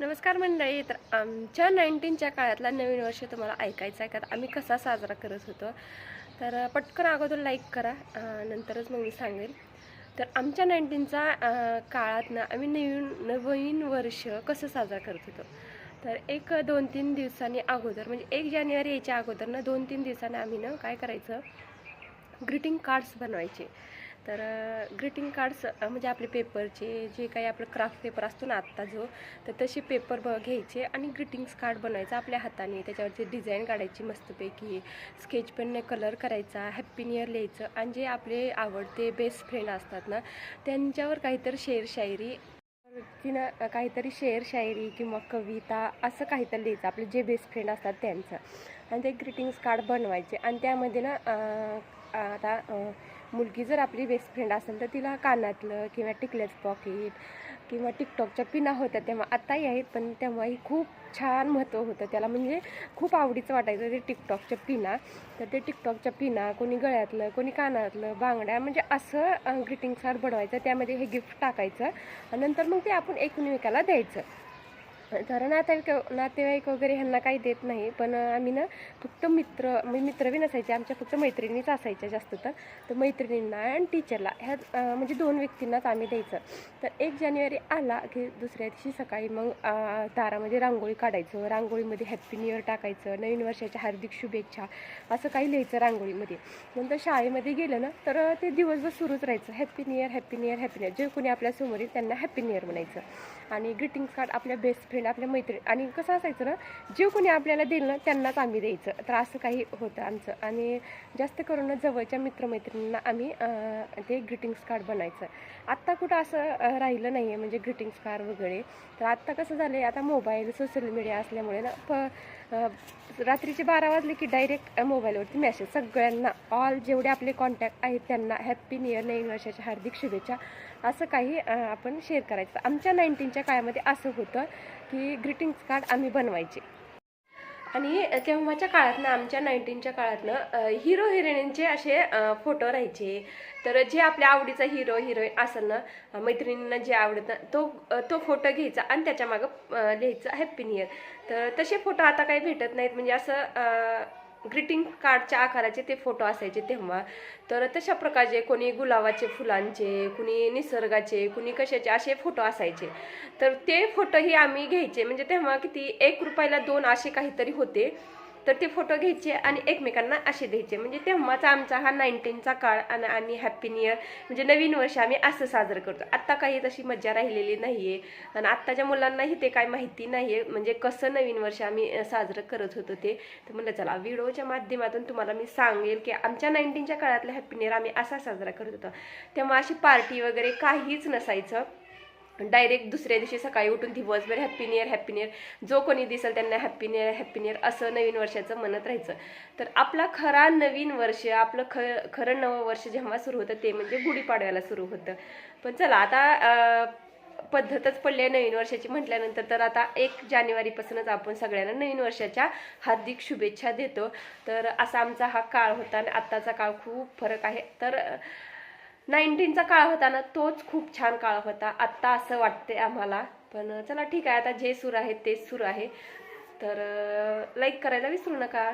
नमस्कार मंडळी. तर आमच्या नाईन्टीनच्या काळातला नवीन वर्ष तुम्हाला ऐकायचं आहे का? आम्ही कसा साजरा करत होतो? तर पटकन अगोदर लाईक करा नंतरच मग मी सांगेल तर आमच्या नाईन्टीनचा काळात ना आम्ही नवीन नवीन वर्ष कसं साजरा करत होतो? तर एक दोन तीन दिवसांनी अगोदर म्हणजे एक जानेवारी यायच्या अगोदर ना दोन तीन दिवसांनी आम्ही ना काय करायचं? ग्रीटिंग कार्ड्स बनवायचे. तर ग्रीटिंग कार्ड्स म्हणजे आपले पेपरचे जे काही आपलं क्राफ्ट पेपर असतो ना आत्ता जो तर तसे पेपर ब घ्यायचे आणि ग्रीटिंग्स कार्ड बनवायचं आपल्या हाताने. त्याच्यावरचे डिझाईन काढायची मस्तपैकी स्केच पेनने कलर करायचा हॅप्पी नियर लिहायचं आणि जे आपले आवडते बेस्ट फ्रेंड असतात ना त्यांच्यावर काहीतरी शेर शायरी तिनं काहीतरी शेर शायरी किंवा कविता असं काहीतरी लिहायचं आपले जे बेस्ट फ्रेंड असतात त्यांचं. आणि ते ग्रीटिंग्स कार्ड बनवायचे आणि त्यामध्ये ना आता मुलगी जर आपली बेस्ट फ्रेंड असेल तर तिला कानातलं किंवा टिकल्याचं पॉकेट किंवा टिकटॉकच्या पिना होत्या तेव्हा आत्ताही आहेत पण तेव्हाही खूप छान महत्त्व होतं. त्याला म्हणजे खूप आवडीचं वाटायचं ते टिकटॉकच्या पिना. तर ते टिकटॉकच्या पिना कोणी गळ्यातलं कोणी कानातलं बांगड्या म्हणजे असं ग्रीटिंग कार्ड बनवायचं त्यामध्ये हे गिफ्ट टाकायचं. नंतर मग ते आपण एकमेकाला द्यायचं. तर नातेवाईक नातेवाईक वगैरे ह्यांना काही देत नाही. पण आम्ही ना फक्त मित्र मी मित्र बी नसायचे. आमच्या फक्त मैत्रिणीच असायच्या जास्त तर. तर मैत्रिणींना आणि टीचरला ह्या म्हणजे दोन व्यक्तींनाच आम्ही द्यायचं. तर एक जानेवारी आला की दुसऱ्या दिवशी सकाळी मग दारामध्ये रांगोळी काढायचं. रांगोळीमध्ये हॅप्पी न्यू इयर टाकायचं. नवीन वर्षाच्या हार्दिक शुभेच्छा. असं काही लिहायचं रांगोळीमध्ये. नंतर शाळेमध्ये गेलं ना तर ते दिवसभर सुरूच राहायचं. Happy new year happy new year happy new year जे कोणी आपल्यासमोर येईल त्यांना हॅप्पी न्यू इयर म्हणायचं. आणि ग्रीटिंग्स कार्ड आपल्या बेस्ट फ्रेंड आपल्या मैत्रीण. आणि कसं असायचं ना जे कोणी आपल्याला दिलं ना त्यांनाच आम्ही द्यायचं. तर असं काही होतं आमचं. आणि जास्त करून जवळच्या मित्रमैत्रिणींना आम्ही ते ग्रीटिंग्स कार्ड बनायचं. आत्ता कुठं असं राहिलं नाही आहे म्हणजे ग्रीटिंग्स कार्ड वगैरे. तर आत्ता कसं झालं आहे आता मोबाईल सोशल मीडिया असल्यामुळे ना प रात्रीचे बारा वाजले की डायरेक्ट मोबाईलवरती मेसेज सगळ्यांना ऑल जेवढे आपले कॉन्टॅक्ट आहेत त्यांना हॅप्पी नियर नवीन वर्षाच्या हार्दिक शुभेच्छा असं काही आपण शेअर करायचं. आमच्या नाईन्टीनच्या काळामध्ये असं होतं. की ग्रीटिंग्स कार्ड आम्ही बनवायचे. आणि तेव्हाच्या काळात ना आमच्या नाईन्टीनच्या काळातनं हिरो हिरोईनचे असे फोटो राहायचे. तर जे आपल्या आवडीचा हिरो हिरोईन असेल ना मैत्रिणींना जे आवडतं तो तो फोटो घ्यायचा आणि त्याच्या मागं लिहायचं हॅप्पी न्यू इयर तर तसे फोटो आता काही भेटत नाहीत. म्हणजे असं ग्रीटिंग कार्डच्या आकाराचे ते फोटो असायचे तेव्हा. तर तशा प्रकारचे कोणी गुलाबाचे फुलांचे कुणी निसर्गाचे कुणी कशाचे असे फोटो असायचे. तर ते फोटोही आम्ही घ्यायचे. म्हणजे तेव्हा किती एक रुपयाला दोन असे काहीतरी होते. तर ते फोटो घ्यायचे आणि एकमेकांना असे द्यायचे. म्हणजे तेव्हाचा आमचा हा नाईन्टीनचा काळ आणि आणि हॅप्पी न्यू इयर म्हणजे नवीन वर्ष आम्ही असं साजरं करतो. आत्ता काही तशी मज्जा राहिलेली नाही आहे आणि आत्ताच्या मुलांनाही ते काय माहिती नाही आहे म्हणजे कसं नवीन वर्ष आम्ही साजरं करत होतो ते. तर म्हणलं चला व्हिडिओच्या माध्यमातून तुम्हाला मी सांगेल की आमच्या नाईन्टीनच्या काळातला हॅप्पी न्यू इयर आम्ही असा साजरा करत होतो. तेव्हा अशी पार्टी वगैरे काहीच नसायचं. डायरेक्ट दुसऱ्या दिवशी सकाळी उठून दिवसभर हॅप्पी नियर हॅप्पी नियर जो कोणी दिसेल त्यांना हॅप्पी नियर हॅप्पी नियर असं नवीन वर्षाचं म्हणत राहायचं. तर आपला खरा नवीन वर्ष आपलं ख खरं नवं वर्ष जेव्हा सुरू होतं ते म्हणजे गुढीपाडव्याला सुरू होतं. पण चला आता पद्धतच पडली आहे नवीन वर्षाची म्हटल्यानंतर तर आता एक जानेवारीपासूनच आपण सगळ्यांना नवीन वर्षाच्या हार्दिक शुभेच्छा देतो. तर असा आमचा हा काळ होता आणि आत्ताचा काळ खूप फरक आहे. तर नाईन्टीनचा काळ होता ना तोच खूप छान काळ होता. आत्ता असं वाटते आम्हाला. पण चला ठीक आहे आता जे सूर आहे तेच सूर आहे. तर लाईक करायला विसरू नका.